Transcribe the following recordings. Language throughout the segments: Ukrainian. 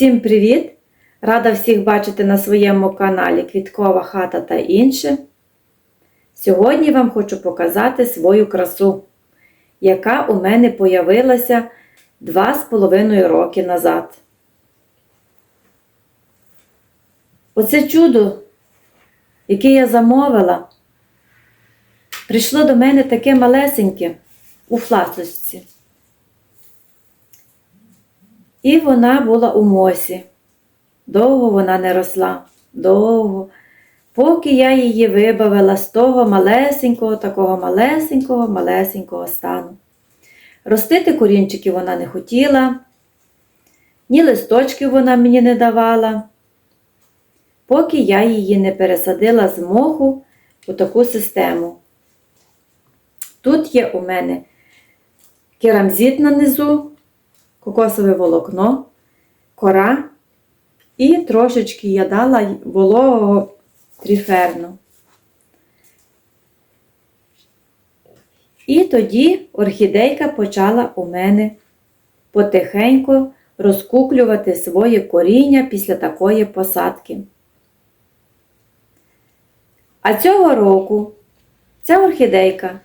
Всім привіт! Рада всіх бачити на своєму каналі Квіткова хата та інше. Сьогодні вам хочу показати свою красу, яка у мене появилася два з половиною роки назад. Оце чудо, яке я замовила, прийшло до мене таке малесеньке у фласочці. І вона була у мосі. Довго вона не росла, довго. Поки я її вибавила з того малесенького, такого малесенького, малесенького стану. Ростити корінчики вона не хотіла, ні листочків вона мені не давала, поки я її не пересадила з моху у таку систему. Тут є у мене керамзит на низу, кокосове волокно, кора і трошечки я дала вологого тріферну. І тоді орхідейка почала у мене потихеньку розкуклювати своє коріння після такої посадки. А цього року ця орхідейка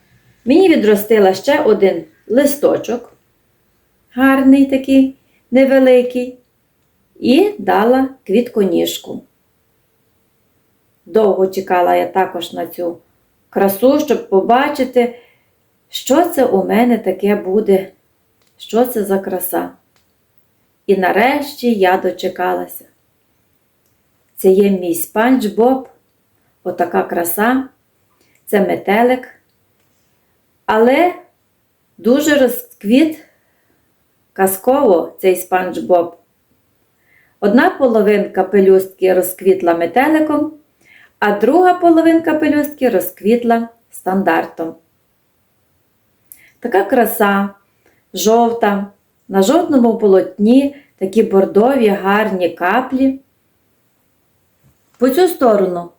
мені відростила ще один листочок гарний такий, невеликий, і дала квітконіжку. Довго чекала я також на цю красу, щоб побачити, що це у мене таке буде, що це за краса. І нарешті я дочекалася. Це є мій спанч Боб, отака краса, це метелик, але дуже розквіт казково цей спанч Боб. Одна половинка пелюстки розквітла метеликом, а друга половинка пелюстки розквітла стандартом. Така краса жовта, на жовтному полотні такі бордові гарні каплі. По цю сторону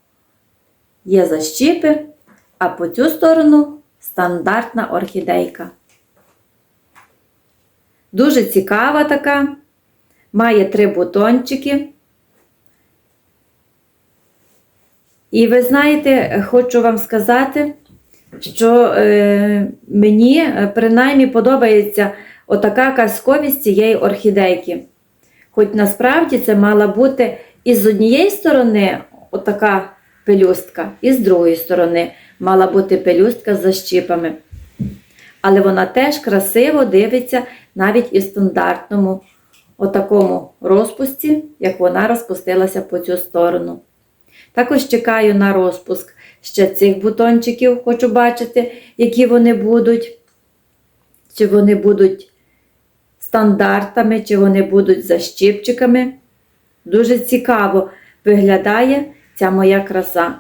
є защіпи, а по цю сторону стандартна орхідейка. Дуже цікава така. Має три бутончики. І ви знаєте, хочу вам сказати, що е, мені е, принаймні подобається отака казковість цієї орхідейки. Хоч насправді це мала бути і з однієї сторони отака пелюстка, і з другої сторони мала бути пелюстка з защіпами. Але вона теж красиво дивиться навіть і в стандартному отакому розпусті, як вона розпустилася по цю сторону. Також чекаю на розпуск ще цих бутончиків, хочу бачити, які вони будуть. Чи вони будуть стандартами, чи вони будуть защіпчиками. Дуже цікаво виглядає ця моя краса.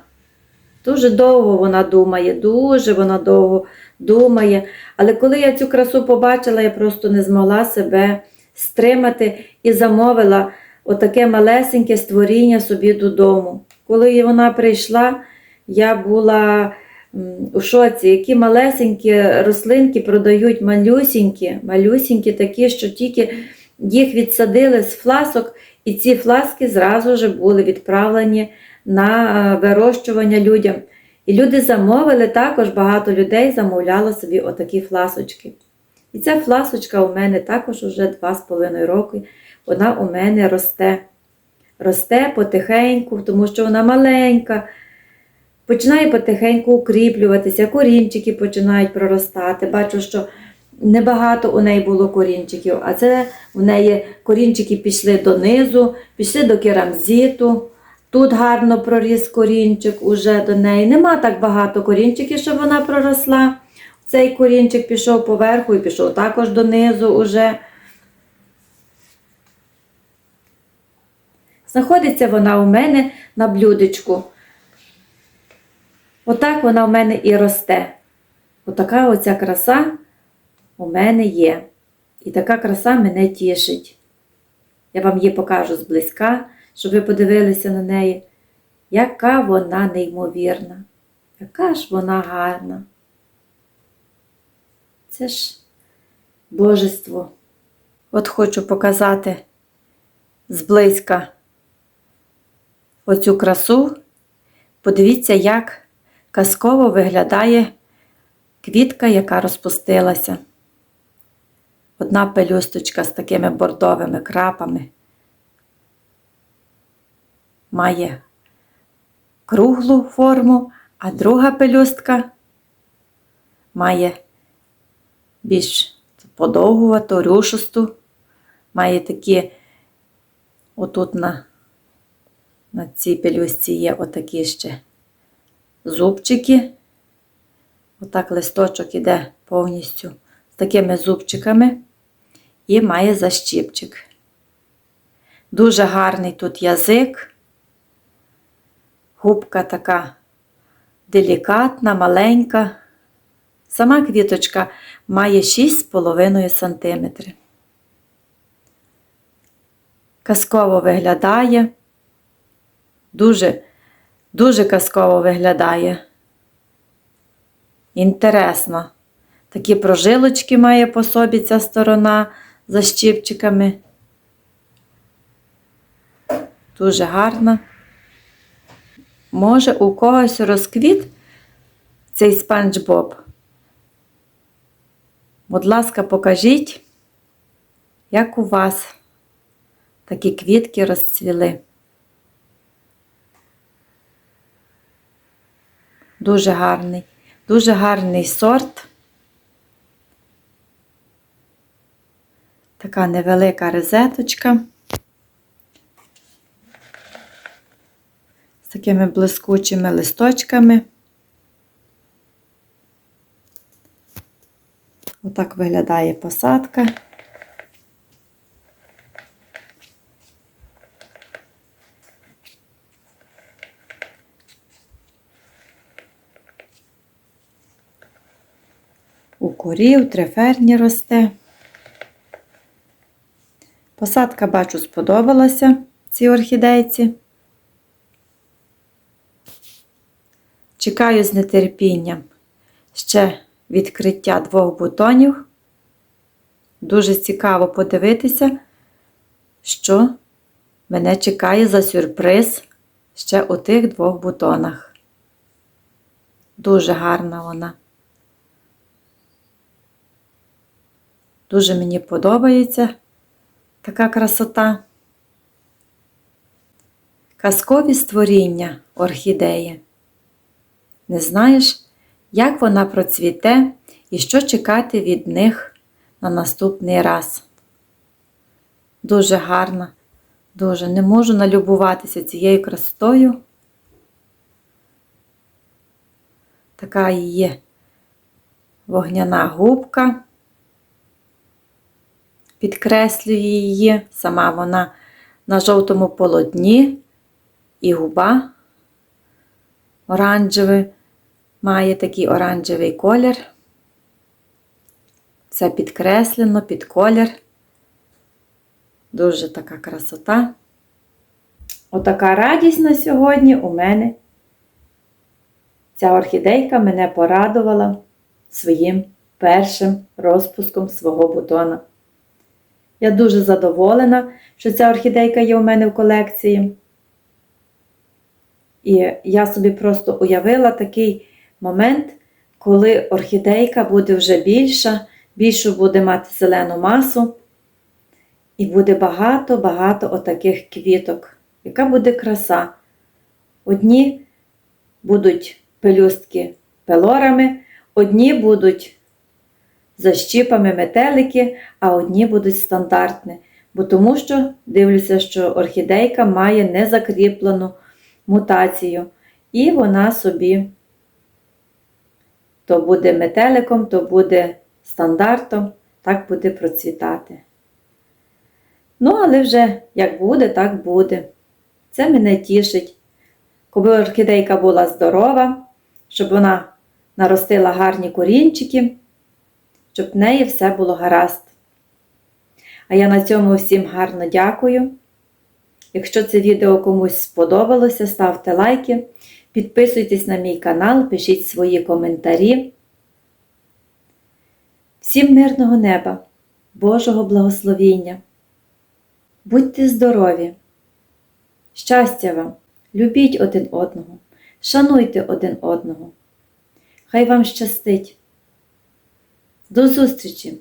Дуже довго вона думає, дуже вона довго думає. Але коли я цю красу побачила, я просто не змогла себе стримати і замовила отаке малесеньке створіння собі додому. Коли вона прийшла, я була у шоці, які малесенькі рослинки продають малюсінькі, малюсінькі такі, що тільки їх відсадили з фласок, і ці фласки зразу ж були відправлені на вирощування людям. І люди замовили, також багато людей замовляло собі отакі фласочки. І ця фласочка у мене також уже 2,5 роки. Вона у мене росте. Росте потихеньку, тому що вона маленька. Починає потихеньку укріплюватися, корінчики починають проростати. Бачу, що небагато у неї було корінчиків, а це у неї корінчики пішли донизу, пішли до керамзиту. Тут гарно проріс корінчик уже до неї. Нема так багато корінчиків, щоб вона проросла. Цей корінчик пішов поверху і пішов також донизу уже. Знаходиться вона у мене на блюдечку. Отак вона у мене і росте. Отака оця краса у мене є. І така краса мене тішить. Я вам її покажу зблизька, щоб ви подивилися на неї. Яка вона неймовірна, яка ж вона гарна. Це ж божество. От хочу показати, зблизька оцю красу. Подивіться, як казково виглядає квітка, яка розпустилася. Одна пелюсточка з такими бордовими крапами має круглу форму, а друга пелюстка має більш подовгувату, рюшисту, має такі, отут на, на цій пелюстці є отакі ще зубчики. Отак листочок іде повністю з такими зубчиками і має защіпчик. Дуже гарний тут язик, губка така делікатна, маленька. Сама квіточка має 6,5 см. Казково виглядає, дуже, дуже казково виглядає. Інтересно. Такі прожилочки має по собі ця сторона за щіпчиками. Дуже гарна. Може, у когось розквіт цей спанч Боб. Будь ласка, покажіть, як у вас такі квітки розцвіли. Дуже гарний, дуже гарний сорт. Така невелика розеточка. З такими блискучими листочками. Отак виглядає посадка. У корів, триферні росте. Посадка, бачу, сподобалася цій орхідейці. Чекаю з нетерпінням ще відкриття двох бутонів. Дуже цікаво подивитися, що мене чекає за сюрприз ще у тих двох бутонах. Дуже гарна вона. Дуже мені подобається така красота. Казкові створіння орхідеї. Не знаєш, як вона процвіте і що чекати від них на наступний раз. Дуже гарна, дуже не можу налюбуватися цією красотою. Така її вогняна губка, підкреслює її, сама вона на жовтому полотні і губа оранжевий, має такий оранжевий колір. Все підкреслено під колір. Дуже така красота. Отака радість на сьогодні у мене. Ця орхідейка мене порадувала своїм першим розпуском свого бутона. Я дуже задоволена, що ця орхідейка є у мене в колекції. І я собі просто уявила такий момент, коли орхідейка буде вже більша, більшу буде мати зелену масу, і буде багато-багато отаких квіток. Яка буде краса? Одні будуть пелюстки пелорами, одні будуть защіпами метелики, а одні будуть стандартні. Бо тому що дивлюся, що орхідейка має незакріплену мутацію, і вона собі то буде метеликом, то буде стандартом, так буде процвітати. Ну, але вже як буде, так буде. Це мене тішить. Коли орхідейка була здорова, щоб вона наростила гарні корінчики, щоб в неї все було гаразд. А я на цьому всім гарно дякую. Якщо це відео комусь сподобалося, ставте лайки, підписуйтесь на мій канал, пишіть свої коментарі. Всім мирного неба, Божого благословіння! Будьте здорові! Щастя вам! Любіть один одного, шануйте один одного. Хай вам щастить! До зустрічі!